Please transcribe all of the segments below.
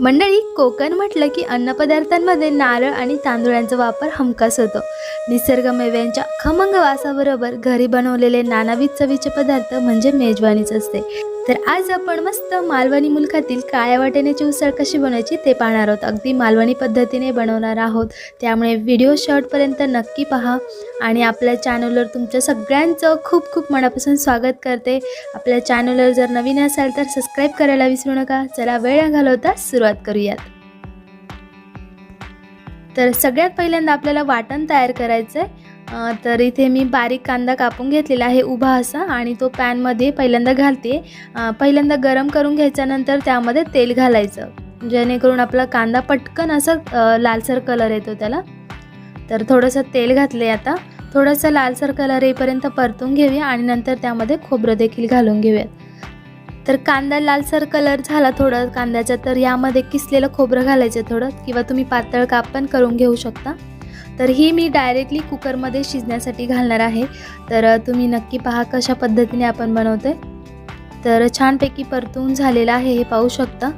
मंडळी कोकण म्हटलं की अन्नपदार्थांमध्ये नारळ आणि तांदूळांचा वापर हमखास होतो. निसर्गमेव्यांच्या खमंग वासाबरोबर घरी बनवलेले नानाविध चवीचे पदार्थ म्हणजे मेजवानीच असते. तर आज आपण मस्त मालवणी मुलखातील काळ्या वाटाण्याची उसळ कशी बनवायची ते पाहणार आहोत. अगदी मालवणी पद्धतीने बनवणार आहोत. त्यामुळे व्हिडिओ शॉर्टपर्यंत नक्की पहा. आणि आपल्या चॅनलवर तुमच्या सगळ्यांचं खूप खूप मनापासून स्वागत करते. आपल्या चॅनलवर जर नवीन असाल तर सबस्क्राईब करायला विसरू नका. चला वेळ घालवता सुरुवात करूयात. तर सगळ्यात पहिल्यांदा आपल्याला वाटण तयार करायचं आहे तर इथे मी बारीक कांदा कापून घेतलेला आहे उभा असा आणि तो पॅनमध्ये पहिल्यांदा घालते. पहिल्यांदा गरम करून घ्यायच्यानंतर त्यामध्ये तेल घालायचं. जेणेकरून आपला कांदा पटकन असं लालसर कलर येतो त्याला. तर थोडंसं तेल घातले आता. थोडंसं लालसर कलर येईपर्यंत परतून घेऊया आणि नंतर त्यामध्ये खोबरं देखील घालून घेऊयात. तर कांदा लालसर कलर झाला थोडं. कांद्याचा तर यामध्ये किसलेलं खोबरं घालायचं थोडं. किंवा तुम्ही पातळ काप पण करून घेऊ शकता. तर ही मी डायरेक्टली कुकरमध्ये शिजण्यासाठी घालणार आहे. तर तुम्ही नक्की पहा कशा पद्धतीने आपण बनवतोय. तर छानपैकी परतून झालेलं आहे हे पाहू शकता.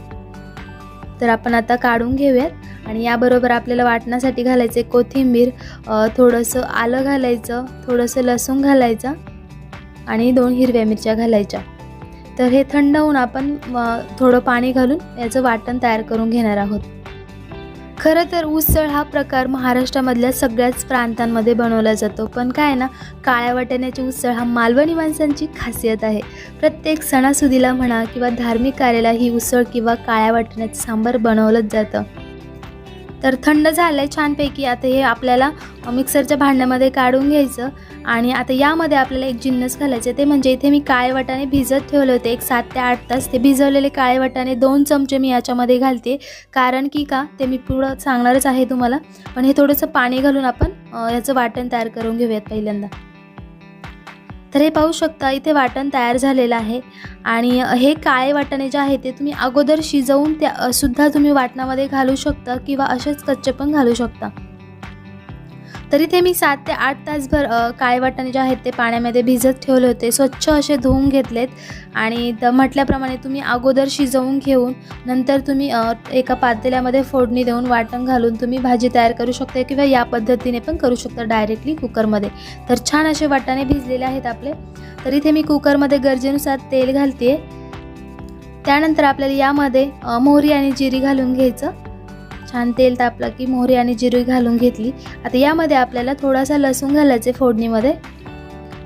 तर आपण आता काढून घेऊयात. आणि याबरोबर आपल्याला वाटण्यासाठी घालायचे कोथिंबीर थोडंसं आलं घालायचं थोडंसं लसूण घालायचं आणि दोन हिरव्या मिरच्या घालायच्या. तर हे थंड होऊन आपण थोडं पाणी घालून याचं वाटण तयार करून घेणार आहोत. खरं तर उसळ हा प्रकार महाराष्ट्रामधल्या सगळ्याच प्रांतांमध्ये बनवला जातो. पण काय आहे ना काळ्या वाटाण्याची उसळ हा मालवणी माणसांची खासियत आहे. प्रत्येक सणासुदीला म्हणा किंवा धार्मिक कार्याला ही उसळ किंवा काळ्या वाटाण्याचं सांबार बनवलंच जातं. तर थंड झालं आहे छानपैकी. आता हे आपल्याला मिक्सरच्या भांड्यामध्ये काढून घ्यायचं. आणि आता यामध्ये आपल्याला एक जिन्नस घालायचे ते म्हणजे इथे मी काळे वाटाणे भिजत ठेवले होते. एक सात ते आठ तास ते भिजवलेले काळे वाटाणे दोन चमचे मी याच्यामध्ये घालते. कारण की का ते मी पुढं सांगणारच आहे तुम्हाला. पण हे थोडंसं पाणी घालून आपण याचं वाटण तयार करून घेऊयात पहिल्यांदा. तर हे पाहू शकता इथे वाटण तयार झालेलं आहे. आणि हे काळे वाटाणे जे आहे ते तुम्ही अगोदर शिजवून त्या सुद्धा तुम्ही वाटणामध्ये घालू शकता किंवा असेच कच्चे पण घालू शकता. तरी ते मी सात ते आठ तासभर काळे वाटाणे जे आहेत ते पाण्यामध्ये भिजत ठेवले होते. स्वच्छ असे धुवून घेतलेत आणि तर म्हटल्याप्रमाणे तुम्ही अगोदर शिजवून घेऊन नंतर तुम्ही एका पातेल्यामध्ये फोडणी देऊन वाटण घालून तुम्ही भाजी तयार करू शकता किंवा या पद्धतीने पण करू शकता डायरेक्टली कुकरमध्ये तर छान असे वाटाणे भिजलेले आहेत आपले. तर इथे मी कुकरमध्ये गरजेनुसार तेल घालते त्यानंतर आपल्याला यामध्ये मोहरी आणि जिरी घालून घ्यायचं. छान तेल तापलं की मोहरी आणि जिरी घालून घेतली. आता यामध्ये आपल्याला थोडासा लसूण घालायचे फोडणीमध्ये.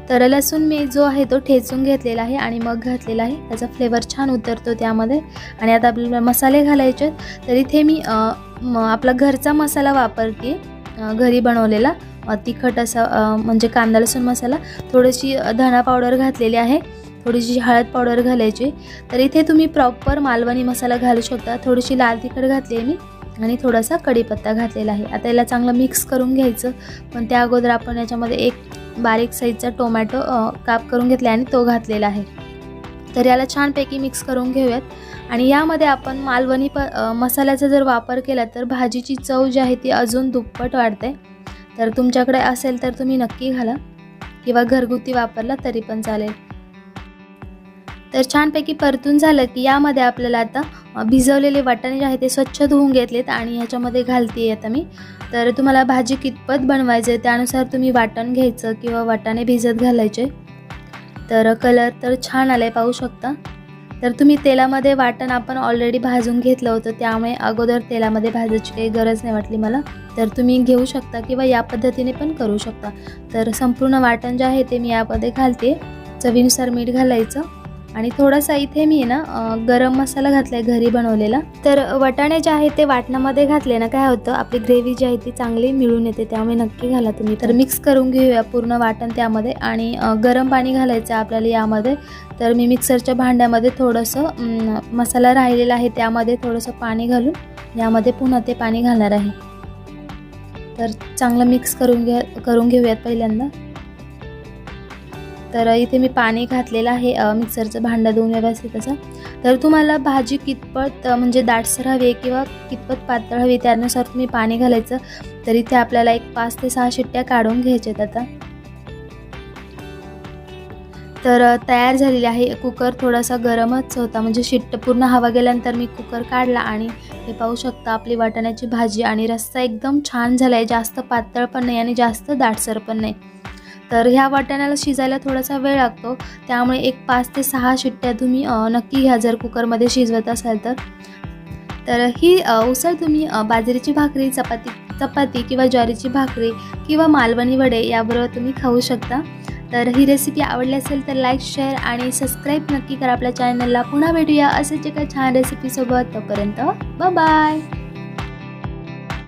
तर लसूण मी जो आहे तो ठेचून घेतलेला आहे आणि मग घातलेला आहे. त्याचा फ्लेवर छान उतरतो त्यामध्ये. आणि आता आपल्याला मसाले घालायचे तर इथे मी आपला घरचा मसाला वापरते घरी बनवलेला. तिखट असा म्हणजे कांदा लसूण मसाला. थोडीशी धणा धना पावडर घातलेली आहे. थोडीशी हळद पावडर घालायची. तर इथे तुम्ही प्रॉपर मालवणी मसाला घालू शकता. थोडीशी लाल तिखट घातली आहे मी. आणि थोडासा कढीपत्ता घातलेला आहे. आता याला चांगलं मिक्स करून घ्यायचं. पण त्या अगोदर आपण याच्यामध्ये एक बारीक साईजचा टोमॅटो काप करून घेतला आणि तो घातलेला आहे. तर याला छानपैकी मिक्स करून घेऊयात. आणि यामध्ये आपण मालवणी प मसाल्याचा जर वापर केला तर भाजीची चव जी आहे ती अजून दुप्पट वाढते. तर तुमच्याकडे असेल तर तुम्ही नक्की घाला. किंवा घरगुती वापरला तरी पण चालेल. तर छानपैकी परतून झालं की यामध्ये आपल्याला आता भिजवलेले वाटाणे जे आहे ते स्वच्छ धुवून घेतलेत आणि ह्याच्यामध्ये घालते आता मी. तर तुम्हाला भाजी कितपत बनवायचं आहे त्यानुसार तुम्ही वाटण घ्यायचं किंवा वाटाणे भिजत घालायचे. तर कलर तर छान आला आहे पाहू शकता. तर तुम्ही तेलामध्ये वाटण आपण ऑलरेडी भाजून घेतलं होतं त्यामुळे अगोदर तेलामध्ये भाजायची काही गरज नाही वाटली मला. तर तुम्ही घेऊ शकता किंवा या पद्धतीने पण करू शकता. तर संपूर्ण वाटण जे आहे ते मी यामध्ये घालते. चवीनुसार मीठ घालायचं. आणि थोडासा इथे मी ना गरम मसाला घातलाय घरी बनवलेला. तर वटाणे जे आहे ते वाटणामध्ये घातले ना काय होतं आपली ग्रेव्ही जी आहे ती चांगली मिळून येते त्यामुळे नक्की घाला तुम्ही. तर मिक्स करून घेऊया पूर्ण वाटण त्यामध्ये आणि गरम पाणी घालायचं आहे आपल्याला यामध्ये. तर मी मिक्सरच्या भांड्यामध्ये थोडंसं मसाला राहिलेला आहे त्यामध्ये थोडंसं पाणी घालून यामध्ये पुन्हा ते पाणी घालणार आहे. तर चांगलं मिक्स करून घ्या करून घेऊयात पहिल्यांदा. तर इथे मी पाणी घातलेलं आहे मिक्सरचं भांडं धुवून व्यवस्थित असं. तर तुम्हाला भाजी कितपत म्हणजे दाटसर हवी आहे किंवा कितपत पातळ हवी त्यानुसार तुम्ही पाणी घालायचं. तर इथे आपल्याला एक पाच ते सहा शिट्ट्या काढून घ्यायच्यात आता. तर तयार झालेली आहे. कुकर थोडासा गरमच होता. म्हणजे शिट्ट पूर्ण हवा गेल्यानंतर मी कुकर काढला आणि हे पाहू शकता आपली वाटाण्याची भाजी आणि रस्सा एकदम छान झाला आहे जास्त पातळ पण नाही आणि जास्त दाटसर पण नाही. तर ह्या वाटाण्याला शिजायला थोडासा वेळ लागतो. त्यामुळे एक पाच ते सहा शिट्ट्या तुम्ही नक्की घ्या जर कुकरमध्ये शिजवत असाल तर. तर ही उसळ तुम्ही बाजरीची भाकरी चपाती चपाती किंवा ज्वारीची भाकरी किंवा मालवणी वडे याबरोबर तुम्ही खाऊ शकता. तर ही रेसिपी आवडली असेल तर लाईक शेअर आणि सबस्क्राईब नक्की करा. आपल्या चॅनलला पुन्हा भेटूया असेच एका छान रेसिपीसोबत तोपर्यंत बाय